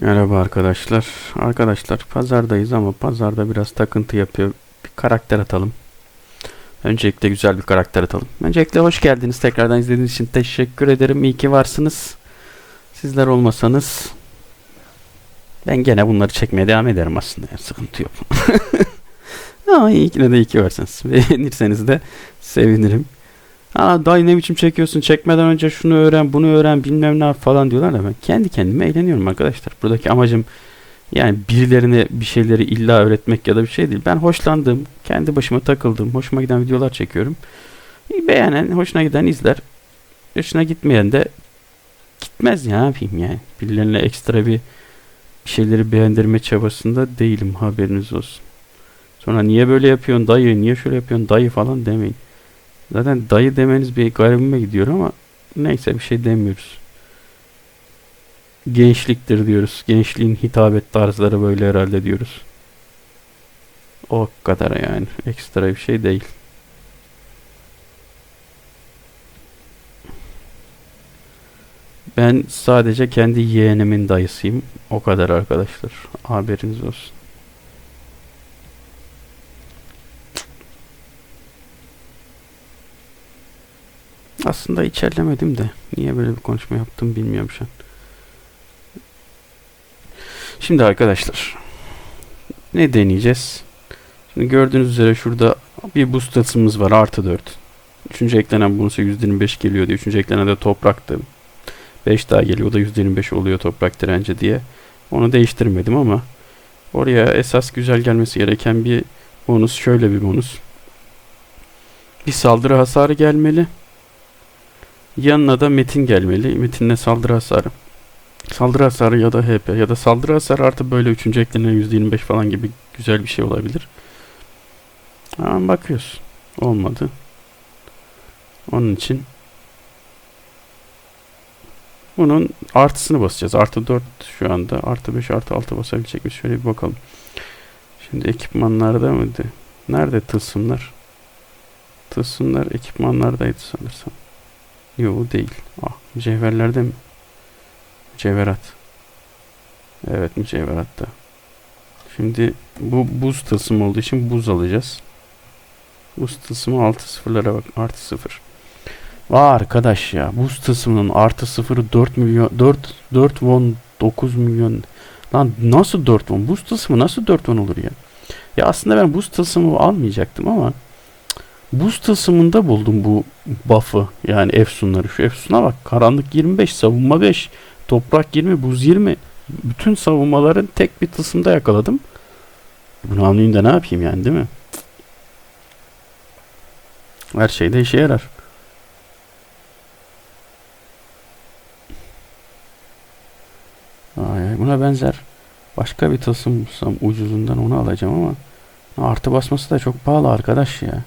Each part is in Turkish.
Merhaba arkadaşlar. Arkadaşlar pazardayız ama pazarda biraz takıntı yapıyor. Bir karakter atalım. Öncelikle güzel bir karakter atalım. Öncelikle hoş geldiniz. Tekrardan izlediğiniz için teşekkür ederim. İyi ki varsınız. Sizler olmasanız ben gene bunları çekmeye devam ederim aslında. Ya, sıkıntı yok. ama iyi ki de iyi ki varsınız. Beğenirseniz de sevinirim. Aa dayı ne biçim çekiyorsun çekmeden önce şunu öğren bunu öğren bilmem ne yap falan diyorlar da ben kendi kendime eğleniyorum arkadaşlar. Buradaki amacım yani birilerine bir şeyleri illa öğretmek ya da bir şey değil. Ben hoşlandığım, kendi başıma takıldığım, hoşuma giden videolar çekiyorum. Beğenen, hoşuna giden izler. Hoşuna gitmeyen de gitmez ya yapayım yani. Birilerine ekstra bir şeyleri beğendirme çabasında değilim haberiniz olsun. Sonra niye böyle yapıyorsun dayı, niye şöyle yapıyorsun dayı falan demeyin. Zaten dayı demeniz bir garibime gidiyor ama neyse bir şey demiyoruz. Gençliktir diyoruz. Gençliğin hitabet tarzları böyle herhalde diyoruz. O kadar yani. Ekstra bir şey değil. Ben sadece kendi yeğenimin dayısıyım. O kadar arkadaşlar. Haberiniz olsun. Aslında içerlemedim de. Niye böyle bir konuşma yaptım bilmiyorum şu an. Şimdi arkadaşlar. Ne deneyeceğiz? Şimdi gördüğünüz üzere şurada bir boost tasımız var. Artı 4. Üçüncü eklenen bonusa %25 geliyor diye. Üçüncü eklenen de topraktı. 5 daha geliyor. O da %25 oluyor toprak direnci diye. Onu değiştirmedim ama oraya esas güzel gelmesi gereken bir bonus. Şöyle bir bonus. Bir saldırı hasarı gelmeli. Yanına da metin gelmeli. Metinle saldırı hasarı. Saldırı hasarı ya da HP ya da saldırı hasarı artı böyle üçüncü eklenen %25 falan gibi güzel bir şey olabilir. Ama bakıyoruz. Olmadı. Onun için bunun artısını basacağız. Artı 4 şu anda. Artı 5 artı 6 basabilecek miyiz? Şöyle bir bakalım. Şimdi ekipmanlarda mıydı? Nerede tılsımlar? Tılsımlar ekipmanlardaydı sanırsam. Yok değil. Ah, mücevherlerde mi? Mücevherat. Evet mücevheratta. Şimdi bu buz tılsımı olduğu için buz alacağız. Buz tılsımı artı sıfırlara bak. Artı sıfır. Vay arkadaş ya. Buz tılsımının artı sıfırı 4 milyon 4 4 won 9 milyon. Lan nasıl 4 won? Buz tılsımı nasıl 4 won olur ya? Ya aslında ben buz tılsımı almayacaktım ama Buz tılsımında buldum bu buff'ı. Yani efsunları. Şu efsuna bak. Karanlık 25, savunma 5, toprak 20, buz 20. Bütün savunmaların tek bir tılsımda yakaladım. Bunu anlayayım da ne yapayım yani değil mi? Her şeyde işe yarar. Ay, buna benzer başka bir tılsım bulsam ucuzundan onu alacağım ama artı basması da çok pahalı arkadaş ya.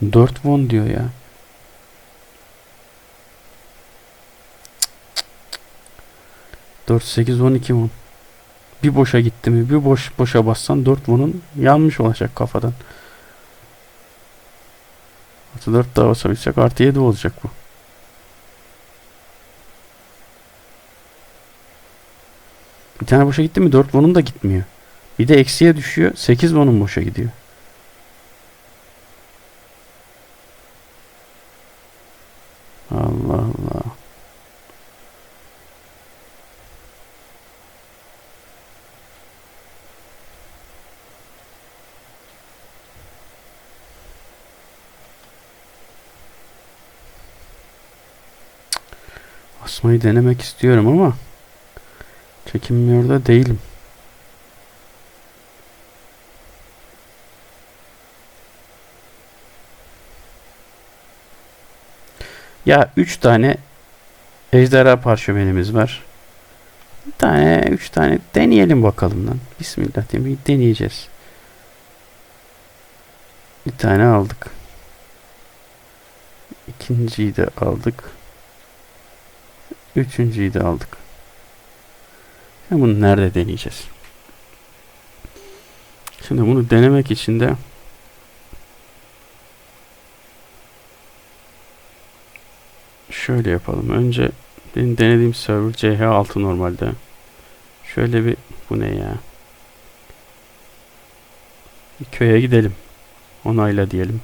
4 won diyor ya. Dört sekiz on iki won. Bir boşa gitti mi? Bir boş boşa bassan 4 won'un yanmış olacak kafadan. Artı 4 daha basabilsek artı 7 olacak bu. Bir tane boşa gitti mi 4 won'un da gitmiyor. Bir de eksiye düşüyor. 8 won'un boşa gidiyor. Asmayı denemek istiyorum ama çekinmiyor da değilim. Ya 3 tane ejderha parşömenimiz var. Bir tane, 3 tane deneyelim bakalım lan. Bismillah diye bir deneyeceğiz. Bir tane aldık. İkinciyi de aldık. Üçüncüyü de aldık. Şimdi bunu nerede deneyeceğiz? Şimdi bunu denemek için de şöyle yapalım. Önce benim denediğim server CH6 normalde. Şöyle bir bu ne ya? Bir köye gidelim. Onayla diyelim.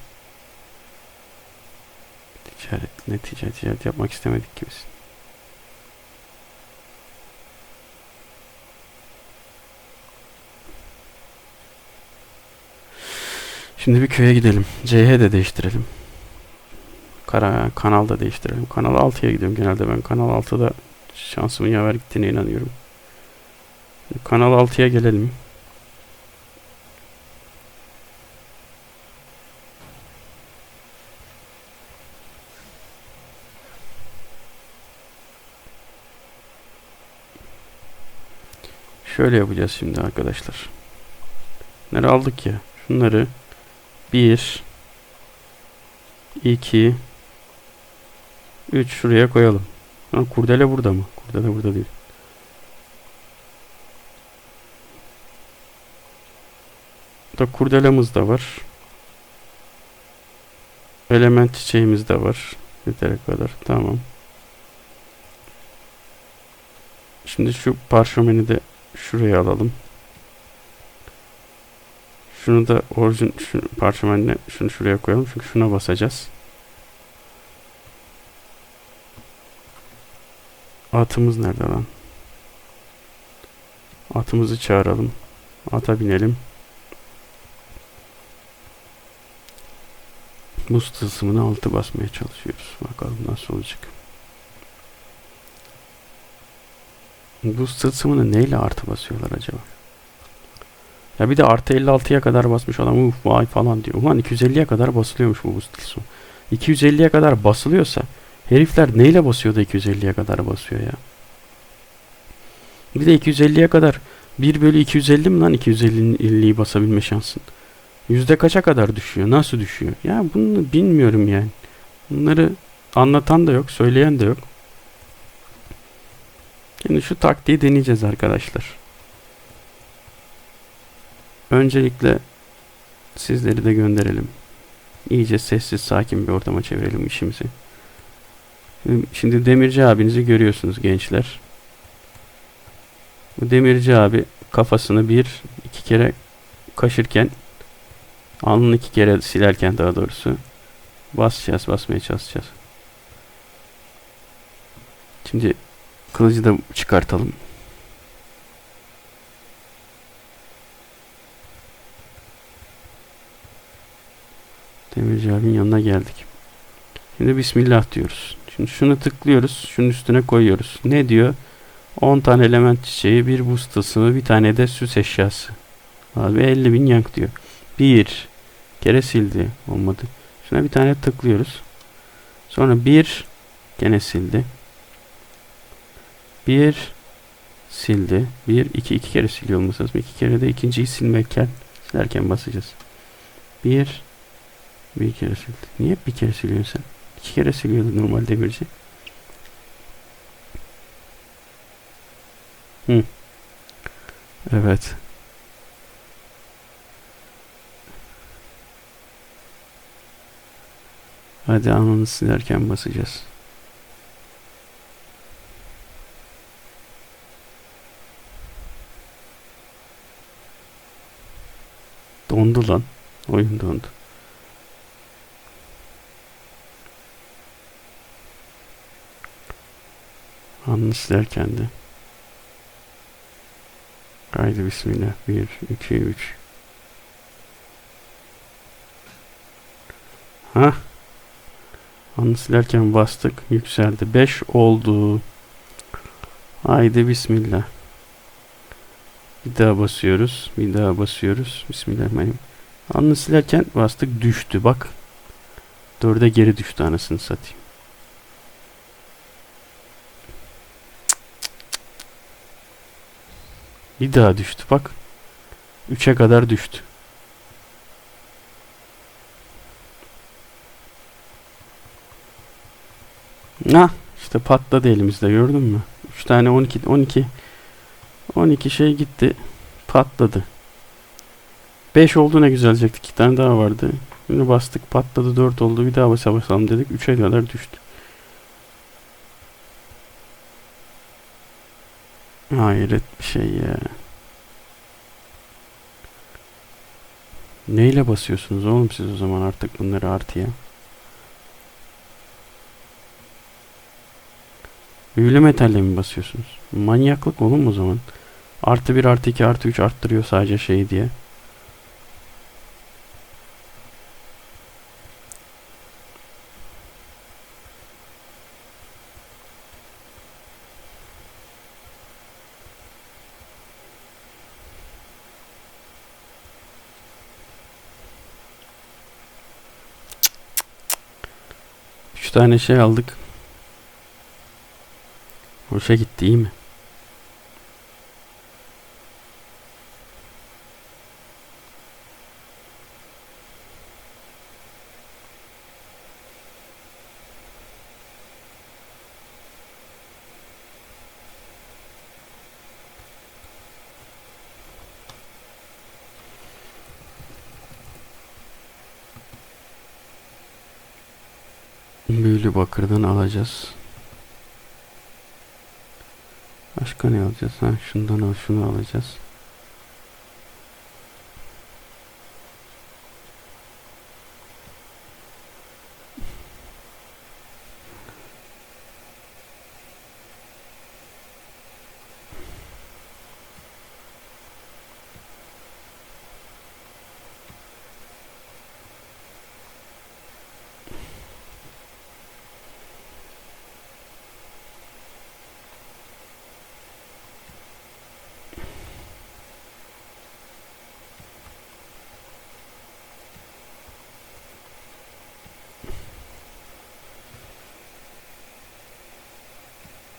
Ticaret, ne ticaret, ticaret yapmak istemedik gibisin. Şimdi bir köye gidelim. CH de değiştirelim. Kara, kanal da değiştirelim. Kanal 6'ya gidiyorum genelde ben. Kanal 6'da şansımın yaver gittiğine inanıyorum. Şimdi kanal 6'ya gelelim. Şöyle yapacağız şimdi arkadaşlar. Bunları aldık ya. Şunları 1 2 3 şuraya koyalım. Ha, kurdele burada mı? Kurdele burada değil. Burada kurdelemiz de var. Element çiçeğimiz de var. Yetere kadar. Tamam. Şimdi şu parşömeni de şuraya alalım. Şunu da orijin şu parşömenle şunu şuraya koyalım çünkü şuna basacağız. Atımız nerede lan? Atımızı çağıralım. Ata binelim. Buz tılsımını altı basmaya çalışıyoruz. Bakalım nasıl olacak. Buz tılsımını neyle artı basıyorlar acaba? Ya bir de artı 56'ya kadar basmış adam uf vay falan diyor. Ulan 250'ye kadar basılıyormuş bu tılsım. 250'ye kadar basılıyorsa herifler neyle basıyor da 250'ye kadar basıyor ya? Bir de 250'ye kadar 1 bölü 250 mi lan 250'yi basabilme şansın? Yüzde kaça kadar düşüyor? Nasıl düşüyor? Ya bunu bilmiyorum yani. Bunları anlatan da yok, söyleyen de yok. Şimdi şu taktiği deneyeceğiz arkadaşlar. Öncelikle sizleri de gönderelim. İyice sessiz, sakin bir ortama çevirelim işimizi. Şimdi Demirci abinizi görüyorsunuz gençler. Bu Demirci abi kafasını bir, iki kere kaşırken alnını iki kere silerken daha doğrusu basacağız, basmaya çalışacağız. Şimdi kılıcı da çıkartalım. Demirci abinin yanına geldik. Şimdi Bismillah diyoruz. Şimdi şunu tıklıyoruz. Şunun üstüne koyuyoruz. Ne diyor? 10 tane element çiçeği, bir buz tılsımı, bir tane de süs eşyası. Abi 50 bin yank diyor. Bir kere sildi. Olmadı. Şuna bir tane tıklıyoruz. Sonra bir gene sildi. Bir sildi. Bir, iki, iki kere siliyor olması lazım. İki kere de ikinciyi silmekken silerken basacağız. Bir bir kere sildi. Niye bir kere siliyorsun sen? İki kere siliyordu normal demirci. Hı. Evet. Hadi ananı silerken basacağız. Dondu lan. Oyun dondu. Anını silerken de. Haydi bismillah. 1, 2, 3. Ha? Anı silerken bastık. Yükseldi. 5 oldu. Haydi bismillah. Bir daha basıyoruz. Bir daha basıyoruz. Bismillahirrahmanirrahim. Anı silerken bastık. Düştü. Bak. 4'e geri düştü anasını satayım. Bir daha düştü bak. 3'e kadar düştü. Ah işte patladı elimizde gördün mü? 3 tane 12 12 12 şey gitti. Patladı. 5 oldu ne güzelcekti. 2 tane daha vardı. Şimdi bastık patladı 4 oldu. Bir daha basa basalım dedik. 3'e kadar düştü. Hayret bir şey ya. Neyle basıyorsunuz oğlum siz o zaman artık bunları artıya? Büyülü metalle mi basıyorsunuz? Manyaklık oğlum o zaman. Artı 1 artı 2 artı 3 arttırıyor sadece şey diye. Tane şey aldık. Hoşa gitti iyi mi? Büyülü bakırdan alacağız. Başka ne alacağız? Ha, şundan al, şunu alacağız.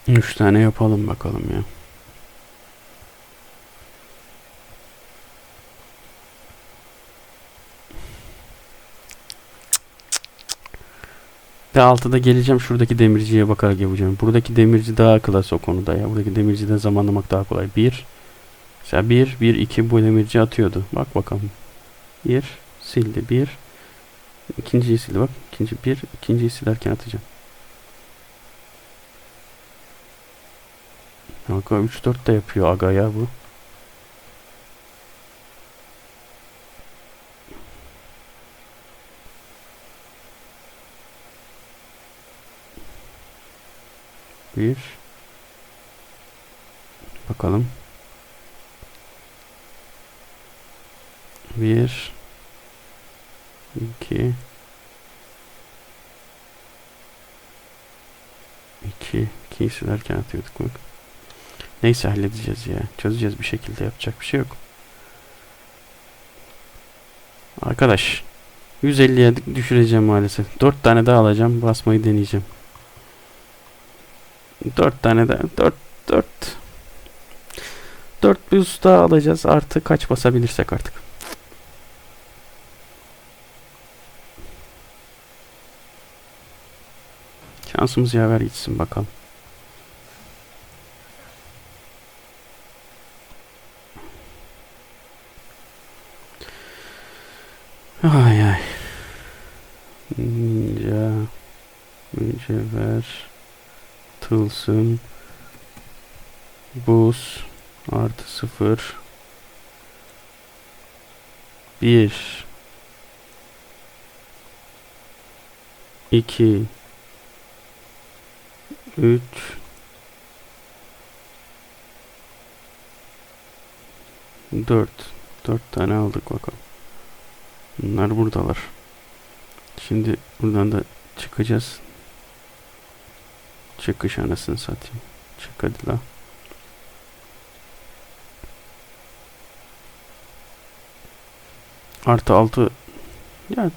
Üç tane yapalım bakalım ya. De altıda geleceğim şuradaki demirciye bakarak yapacağım. Buradaki demirci daha klas o konuda ya. Buradaki demirciden zamanlamak daha kolay. Bir. Mesela bir, bir, iki bu demirci atıyordu. Bak bakalım. Bir. Sildi. Bir. İkinciyi sildi bak. İkinci bir. ikinciyi silerken atacağım. Aga 3-4 de yapıyor aga ya bu. Bir. Bakalım. Bir. iki, iki, İkiyi silerken atıyorduk bak. Neyse halledeceğiz ya. Çözeceğiz bir şekilde yapacak bir şey yok. Arkadaş 150'ye düşüreceğim maalesef. 4 tane daha alacağım. Basmayı deneyeceğim. 4 tane daha. 4 4 4 bir usta alacağız. Artı kaç basabilirsek artık. Şansımız yaver gitsin bakalım. Ay ay. Ninja. Mücevher. Tılsım. Buz. Artı sıfır. Bir. İki. Üç. Dört. Dört tane aldık bakalım. Bunlar buradalar. Şimdi buradan da çıkacağız. Çıkış anasını satayım. Çık hadi la. Artı altı. Ya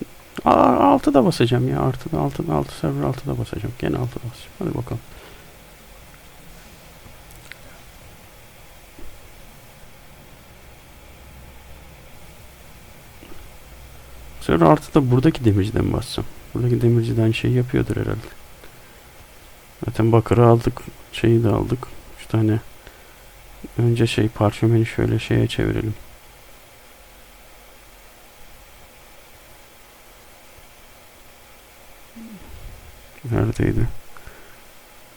altı da basacağım ya. Artı da altı da altı server altı da basacağım. Gene altı da basacağım. Hadi bakalım. Sonra artı da buradaki demirciden bassam. Buradaki demirciden şey yapıyordur herhalde. Zaten bakırı aldık. Şeyi de aldık. Üç tane. Önce şey parfümeni şöyle şeye çevirelim. Neredeydi?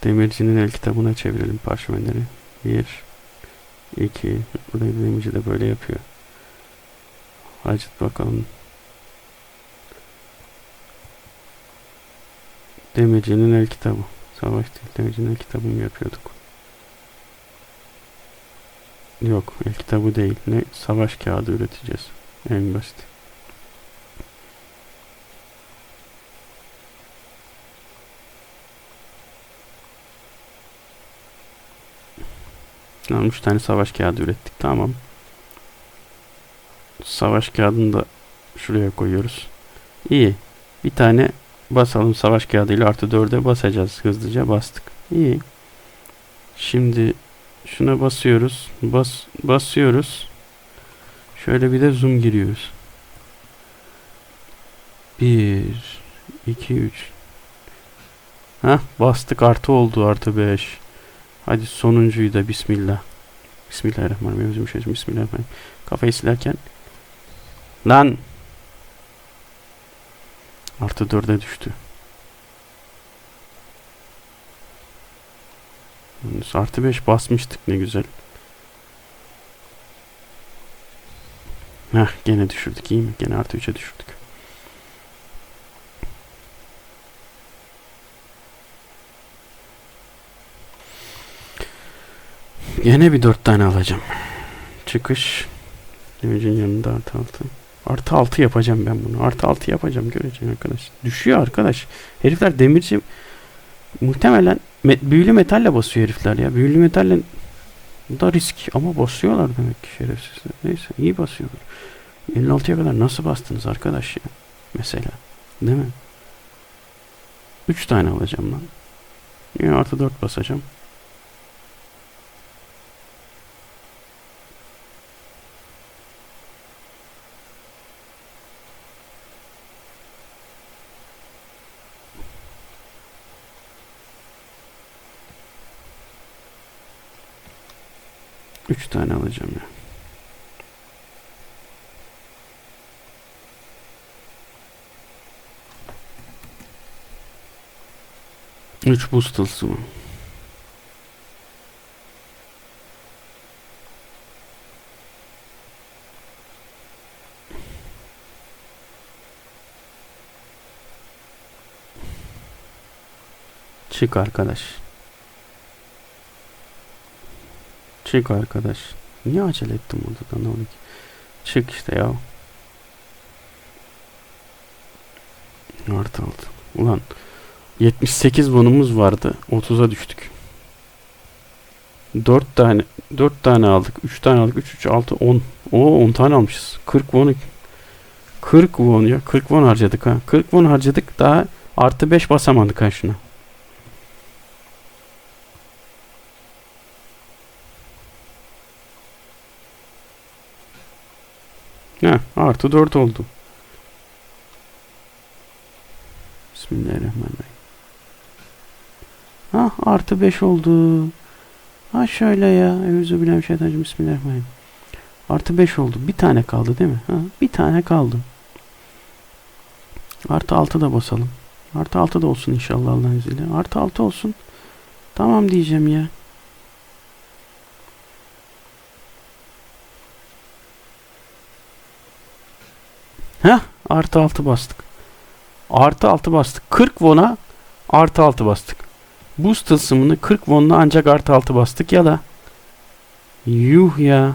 Demircinin el kitabına çevirelim parşömenleri. Bir, 2. Burada demirci de böyle yapıyor. Hacet bakalım. Demircinin el kitabı. Savaş değil. Demircinin el kitabını yapıyorduk? Yok. El kitabı değil. Ne? Savaş kağıdı üreteceğiz. En basit. Tamam, üç tane savaş kağıdı ürettik. Tamam. Savaş kağıdını da şuraya koyuyoruz. İyi. Bir tane basalım savaş kağıdıyla artı 4'e basacağız. Hızlıca bastık. İyi. Şimdi şuna basıyoruz. Bas basıyoruz. Şöyle bir de zoom giriyoruz. 1 2 3 Hah bastık artı oldu artı 5. Hadi sonuncuyu da bismillah. Bismillahirrahmanirrahim. Bismillahirrahmanirrahim. Kafayı silerken lan artı dörde düştü. Yalnız Artı 5 basmıştık ne güzel. Heh gene düşürdük iyi mi? Gene artı 3'e düşürdük. Gene bir dört tane alacağım. Çıkış. Demircinin yanında artı altı. Artı altı yapacağım ben bunu. Artı altı yapacağım göreceğim arkadaş. Düşüyor arkadaş. Herifler demirci muhtemelen me- büyülü metalle basıyor herifler ya. Büyülü metalle bu da risk ama basıyorlar demek ki şerefsizler. Neyse iyi basıyorlar. 56'ya kadar nasıl bastınız arkadaş ya? Mesela. Değil mi? 3 tane alacağım lan. Yine artı 4 basacağım. Üç tane alacağım ya. Üç buz tılsımı. Çık arkadaş. Çık arkadaş. Niye acele ettim burada da ne oldu ki? Çık işte ya. Artı altı. Ulan 78 bonumuz vardı. 30'a düştük. 4 tane 4 tane aldık. 3 tane aldık. 3 3 6 10. O 10 tane almışız. 40 won 40 won ya. 40 won harcadık ha. 40 won harcadık. Daha artı 5 basamadık ha şuna. Heh, artı 4 oldu. Bismillahirrahmanirrahim. Ha artı 5 oldu. Ha şöyle ya. Euzubillahimineşşeytanirracim. Bismillahirrahmanirrahim. Artı 5 oldu. Bir tane kaldı değil mi? Ha, bir tane kaldı. Artı 6 da basalım. Artı 6 da olsun inşallah Allah'ın izniyle. Artı 6 olsun. Tamam diyeceğim ya. Heh, artı 6 bastık. Artı 6 bastık. 40 won'a artı 6 bastık. Buz tılsımını 40 won'la ancak artı 6 bastık ya da. Yuh ya.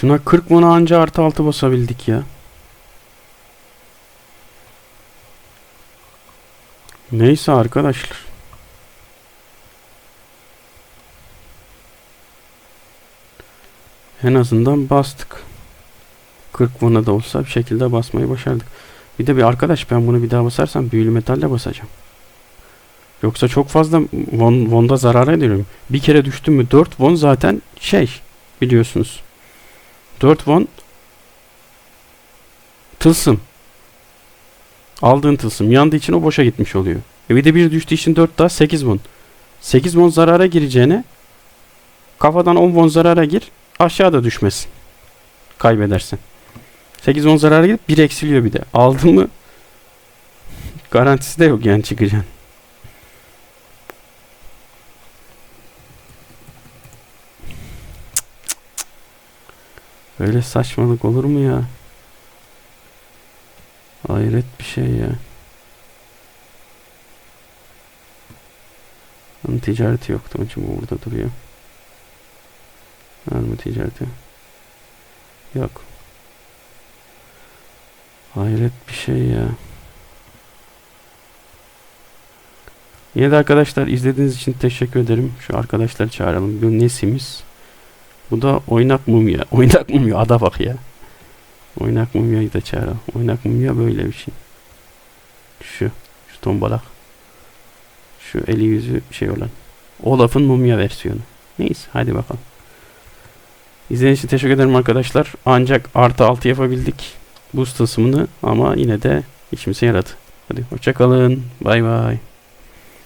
Şuna 40 won'a anca artı 6 basabildik ya. Neyse arkadaşlar. En azından bastık. 40 won'a da olsa bir şekilde basmayı başardık. Bir de bir arkadaş ben bunu bir daha basarsam büyülü metalle basacağım. Yoksa çok fazla won, won'da zarar ediyorum. Bir kere düştüm mü 4 won zaten şey biliyorsunuz. 4 won tılsım. Aldığın tılsım yandığı için o boşa gitmiş oluyor. E bir de bir düştüğü için 4 daha 8 won. 8 won zarara gireceğine kafadan 10 won zarara gir aşağıda düşmesin. Kaybedersin. 8 won zarara gidip 1 eksiliyor bir de. Aldın mı garantisi de yok yani çıkacaksın. Öyle saçmalık olur mu ya? Hayret bir şey ya. Onun ticareti yoktu. Bu burada duruyor. Var mı ticareti? Yok. Hayret bir şey ya. Yine de arkadaşlar izlediğiniz için teşekkür ederim. Şu arkadaşları çağıralım. Bu nesimiz? Bu da oynak mumya. Oynak mumya ada bak ya. Oynak mumyayı da çağıralım. Oynak mumya böyle bir şey. Şu. Şu tombalak. Şu eli yüzü şey olan. Olaf'ın mumya versiyonu. Neyse hadi bakalım. İzlediğiniz için teşekkür ederim arkadaşlar. Ancak artı altı yapabildik. Boost tılsımını ama yine de işimize yaradı. Hadi hoşçakalın. Bay bay.